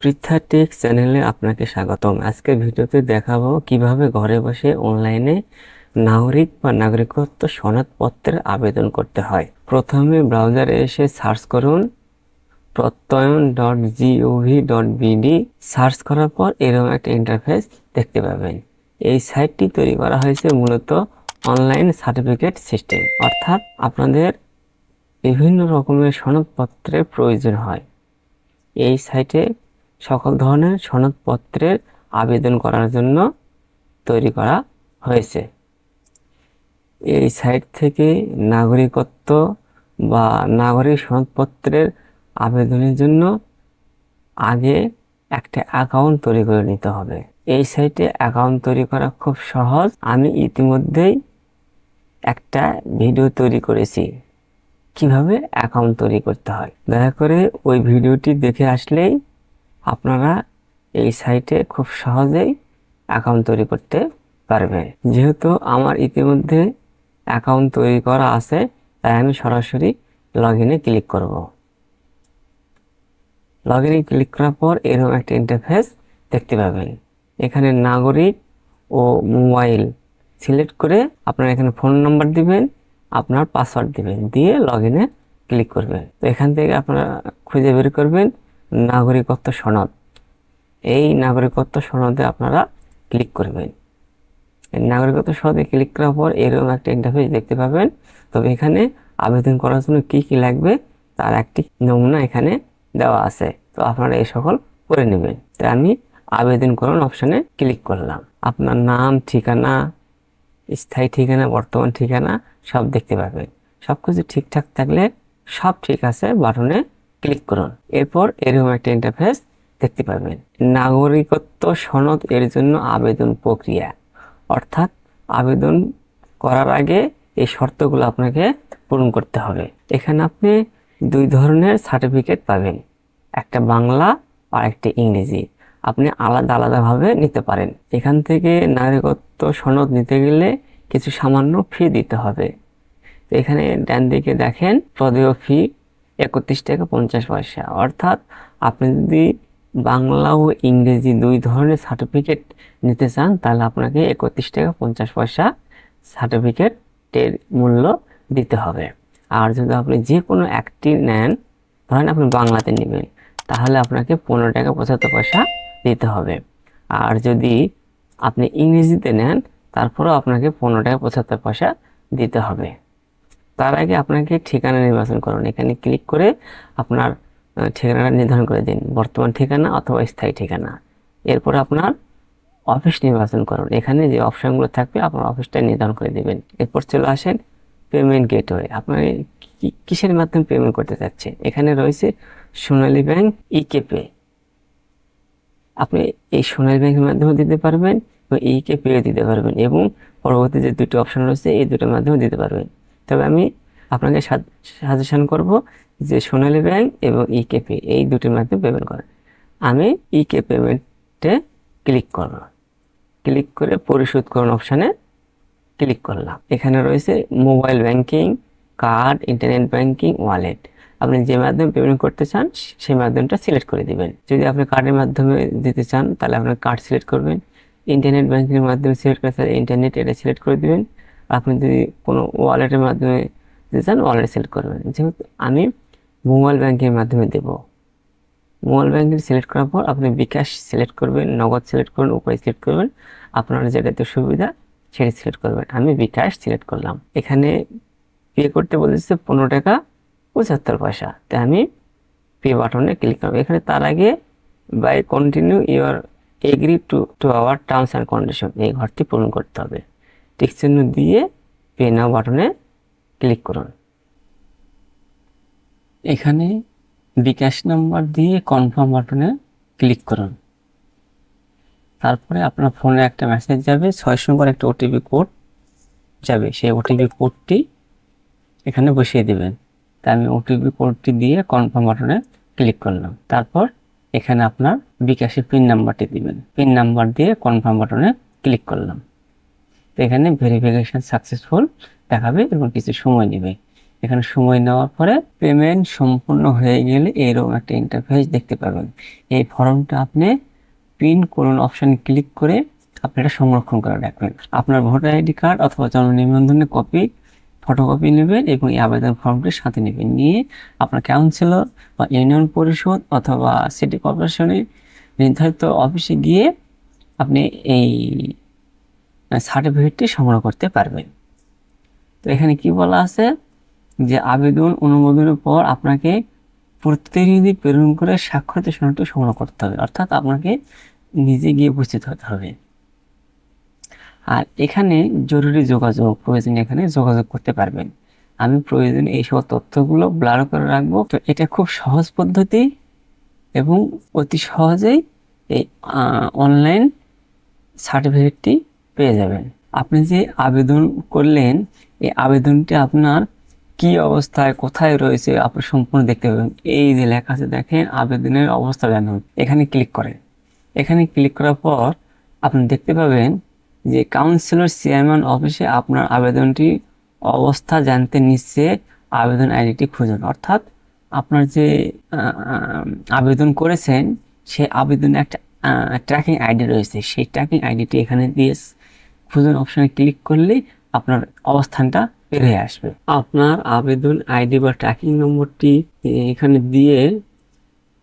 Pritha take চ্যানেলে আপনাকে স্বাগতম। আজকের ভিডিওতে দেখাবো কীভাবে ঘরে বসে অনলাইনে নাগরিক বা নাগরিকত্ব সনদপত্রের আবেদন করতে হয়। প্রথমে ব্রাউজারে এসে সার্চ করুন Prottoyon dot GOV dot BD search করার পর এরকম একটা ইন্টারফেস দেখতে পাবেন। এই সাইটটি তৈরি করা হয়েছে মূলত অনলাইন সার্টিফিকেট সিস্টেম। অর্থাৎ আপনাদের বিভিন্ন রকমের সনদপত্রের প্রয়োজন হয়। এই সাইটে সকল ধরনের সনদপত্রের আবেদন করার জন্য তৈরি করা হয়েছে। এই সাইট থেকে নাগরিকত্ব বা নাগরিক সনদপত্রের আবেদনের জন্য আগে একটা অ্যাকাউন্ট তৈরি করে নিতে হবে। এই সাইটে অ্যাকাউন্ট তৈরি করা খুব সহজ। আমি ইতিমধ্যেই একটা ভিডিও তৈরি করেছি। কীভাবে অ্যাকাউন্ট তৈরি করতে হয়? দয়া করে ওই ভিডিওটি দেখে আসলেই আপনারা এই সাইটে খুব সহজেই অ্যাকাউন্ট তৈরি করতে পারবেন। যেহেতু আমার ইতিমধ্যে অ্যাকাউন্ট তৈরি করা আছে, তাই আমি সরাসরি লগ ইনে ক্লিক করব। লগ ইনে ক্লিক করার পর এরকম একটা ইন্টারফেস দেখতে পাবেন। এখানে নাগরিক ও মোবাইল সিলেক্ট করে আপনারা এখানে ফোন নাম্বার দিবেন, আপনার পাসওয়ার্ড দিবেন, দিয়ে লগ ইনে ক্লিক করবেন। তো এখান থেকে আপনারা খুঁজে বের করবেন নাগরিকত্ব সনদ। এই নাগরিকত্ব সনদে আপনারা ক্লিক করবেন। নাগরিকত্ব সনদে ক্লিক করার পর এরকম একটা ইন্টারফেস দেখতে পাবেন। তবে এখানে আবেদন করার জন্য কি কি লাগবে তার একটি নমুনা এখানে দেওয়া আছে। তো আপনারা এই সকল করে নেবেন। তাই আমি আবেদন করুন অপশানে ক্লিক করলাম। আপনার নাম, ঠিকানা, স্থায়ী ঠিকানা, বর্তমান ঠিকানা সব দেখতে পাবেন। সব কিছু ঠিকঠাক থাকলে সব ঠিক আছে বাটনে ক্লিক করুন। এরপর এরকম একটা ইন্টারফেস দেখতে পাবেন নাগরিকত্ব সনদ এর জন্য আবেদন প্রক্রিয়া। অর্থাৎ আবেদন করার আগে এই শর্তগুলো আপনাকে পূরণ করতে হবে। এখানে আপনি দুই ধরনের সার্টিফিকেট পাবেন। একটা বাংলা আর একটা ইংরেজি। আপনি আলাদা আলাদাভাবে নিতে পারেন। এখান থেকে নাগরিকত্ব সনদ নিতে গেলে কিছু সামান্য ফি দিতে হবে। এখানে ডান দিকে দেখেন প্রদেয় ফি একত্রিশ টাকা পঞ্চাশ পয়সা। অর্থাৎ আপনি যদি বাংলা ও ইংরেজি দুই ধরনের সার্টিফিকেট নিতে চান, তাহলে আপনাকে একত্রিশ টাকা পঞ্চাশ পয়সা সার্টিফিকেটের মূল্য দিতে হবে। আর যদি আপনি যে কোনো একটি নেন, ধরেন আপনি বাংলাতে নেবেন, তাহলে আপনাকে পনেরো টাকা পঁচাত্তর পয়সা দিতে হবে। আর যদি আপনি ইংরেজিতে নেন, তারপরেও আপনাকে পনেরো টাকা পঁচাত্তর পয়সা দিতে হবে। তার আগে আপনাকে ঠিকানা নির্বাচন করুন। এখানে ক্লিক করে আপনার ঠিকানাটা নির্ধারণ করে দিন। বর্তমান ঠিকানা অথবা স্থায়ী ঠিকানা। এরপর আপনার অফিস নির্বাচন করুন। এখানে যে অপশনগুলো থাকবে, আপনার অফিসটা নির্ধারণ করে দিবেন। এরপর চলে আসেন পেমেন্ট গেটওয়ে আপনি কি- কিসের মাধ্যমে পেমেন্ট করতে চাচ্ছেন? এখানে রয়েছে সোনালী ব্যাংক ইকে পে আপনি এই সোনালী ব্যাংকের মাধ্যমে দিতে পারবেন এবং ইকে পে দিতে পারবেন এবং পরবর্তী যে দুটো অপশন রয়েছে, এই দুটোর মাধ্যমে দিতে পারবেন। তবে আমি আপনাকে সাজেশন করব যে সোনালী ব্যাংক এবং ইকে পে এই দুটির মাধ্যমে পেমেন্ট করেন। আমি ইকে পেমেন্টে ক্লিক করব ক্লিক করে পরিশোধ করুন অপশানে ক্লিক করলাম। এখানে রয়েছে mobile banking card internet banking wallet আপনি যে মাধ্যমে পেমেন্ট করতে চান, সেই মাধ্যমটা সিলেক্ট করে দিবেন। যদি আপনি কার্ডের মাধ্যমে দিতে চান, তাহলে আপনার কার্ড সিলেক্ট করবেন। ইন্টারনেট ব্যাংকিংয়ের মাধ্যমে সিলেক্ট করে ইন্টারনেট এটা সিলেক্ট করে দিবেন। আপনি যদি কোনো ওয়ালেটের মাধ্যমে দিতে চান ওয়ালেট সিলেক্ট করবেন। যেহেতু আমি মোবাইল ব্যাংকের মাধ্যমে দেবো। মোবাইল ব্যাংকিং সিলেক্ট করার পর আপনি বিকাশ সিলেক্ট করবেন, নগদ সিলেক্ট করবেন, উপায় সিলেক্ট করবেন। আপনার যেটাতে সুবিধা, সেটা সিলেক্ট করবেন। আমি বিকাশ সিলেক্ট করলাম। এখানে পে করতে বলেছে পনেরো টাকা পঁচাত্তর পয়সা। তাই আমি পে বাটনে ক্লিক করব এখানে তার আগে by continue your agree to to our terms and condition এই ঘরটি পূরণ করতে হবে। টিক চিহ্ন দিয়ে পে নাও বাটনে ক্লিক করুন। এখানে বিকাশ নাম্বার দিয়ে কনফার্ম বাটনে ক্লিক করুন। তারপরে আপনার ফোনে একটা মেসেজ যাবে, ছয় নম্বর একটা ওটিপি কোড যাবে। সেই ওটিপি কোডটি এখানে বসিয়ে দেবেন। তাই আমি ওটিপি কোডটি দিয়ে কনফার্ম বাটনে ক্লিক করলাম। তারপর এখানে আপনার বিকাশের পিন নাম্বারটি দিবেন। পিন নাম্বার দিয়ে কনফার্ম বাটনে ক্লিক করলাম। এখানে ভেরিফিকেশন সাকসেসফুল দেখাবে এবং কিছু সময় নেবে। এখানে সময় নেওয়ার পরে পেমেন্ট সম্পূর্ণ হয়ে গেলে এরকম একটা ইন্টারফেস দেখতে পাবেন। এই ফর্মটা আপনি প্রিন্ট করুন অপশান ক্লিক করে আপনি এটা সংরক্ষণ করে রাখবেন। আপনার ভোটার আইডি কার্ড অথবা জন্ম নিবন্ধনের কপি ফটোকপি নেবেন এবং এই আবেদন ফর্মটির সাথে নেবেন। নিয়ে আপনার কাউন্সিলর বা ইউনিয়ন পরিষদ অথবা সিটি কর্পোরেশনের নির্ধারিত অফিসে গিয়ে আপনি এই সার্টিফিকেটটি সংগ্রহ করতে পারবেন তো এখানে কি বলা আছে? যে আবেদন অনুমোদনের পর আপনাকে প্রতিনিধি প্রেরণ করে স্বাক্ষরিত সনদটি সংগ্রহ করতে হবে। অর্থাৎ আপনাকে নিজে গিয়ে উপস্থিত হতে হবে। আর এখানে জরুরি যোগাযোগ, প্রয়োজন এখানে যোগাযোগ করতে পারবেন। আমি প্রয়োজন এই সব তথ্যগুলো ব্লার করে রাখব। তো এটা খুব সহজ পদ্ধতি এবং অতি সহজেই এই অনলাইন সার্টিফিকেটটি পেয়ে যাবেন। আপনি যে আবেদন করলেন, এই আবেদনটি আপনার কি অবস্থায়, কোথায় রয়েছে, আপনি সম্পূর্ণ দেখতে পাবেন। এই যে লেখা আছে, দেখেন আবেদনের অবস্থা জানুন। এখানে ক্লিক করেন। এখানে ক্লিক করার পর আপনি দেখতে পাবেন যে কাউন্সিলর চেয়ারম্যান অফিসে আপনার আবেদনটি অবস্থা জানতে নিচ্ছে আবেদন আইডিটি খুঁজুন। অর্থাৎ আপনার যে আবেদন করেছেন সেই আবেদনে একটা ট্র্যাকিং আইডি রয়েছে। সেই ট্র্যাকিং আইডিটি এখানে দিয়ে খুঁজুন অপশনে ক্লিক করলে আপনার অবস্থানটা হয়ে আসবে। আপনার আবেদন আইডি বা ট্র্যাকিং নম্বরটি এখানে দিয়ে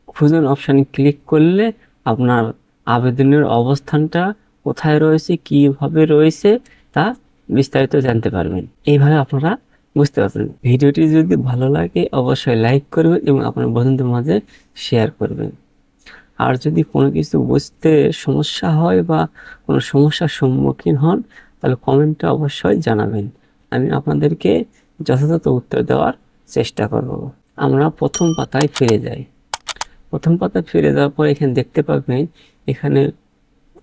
খুঁজুন অপশানে ক্লিক করলে আপনার আবেদনের অবস্থানটা কোথায় রয়েছে, কীভাবে রয়েছে তা বিস্তারিত জানতে পারবেন। এইভাবে আপনারা বুঝতে পারবেন। ভিডিওটি যদি ভালো লাগে, অবশ্যই লাইক করবেন এবং আপনার বন্ধুদের মাঝে শেয়ার করবেন। আর যদি কোনো কিছু বুঝতে সমস্যা হয় বা কোনো সমস্যার সম্মুখীন হন, তাহলে কমেন্টে অবশ্যই জানাবেন। আমি আপনাদেরকে যথাযথ উত্তর দেওয়ার চেষ্টা করব। আমরা প্রথম পাতায় ফিরে যাই। প্রথম পাতায় ফিরে যাওয়ার পর এখানে দেখতে পাবেন, এখানে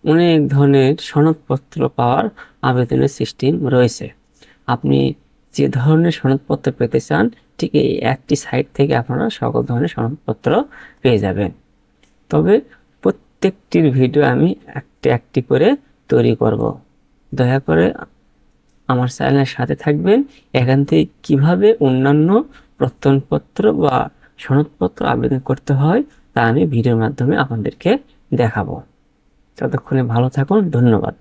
অনেক ধরনের সনদপত্র পাওয়ার আবেদনের সিস্টেম রয়েছে। আপনি যে ধরনের সনদপত্র পেতে চান, ঠিক এই একটি সাইট থেকে আপনারা সকল ধরনের সনদপত্র পেয়ে যাবেন। তবে প্রত্যেকটির ভিডিও আমি একটি একটি করে তৈরি করব। দয়া করে আমার চ্যানেলের সাথে থাকবেন। এখান থেকে কীভাবে অন্যান্য প্রত্যয়নপত্র বা সনদপত্র আবেদন করতে হয় তা আমি ভিডিওর মাধ্যমে আপনাদেরকে দেখাবো। ততক্ষণে ভালো থাকুন, ধন্যবাদ।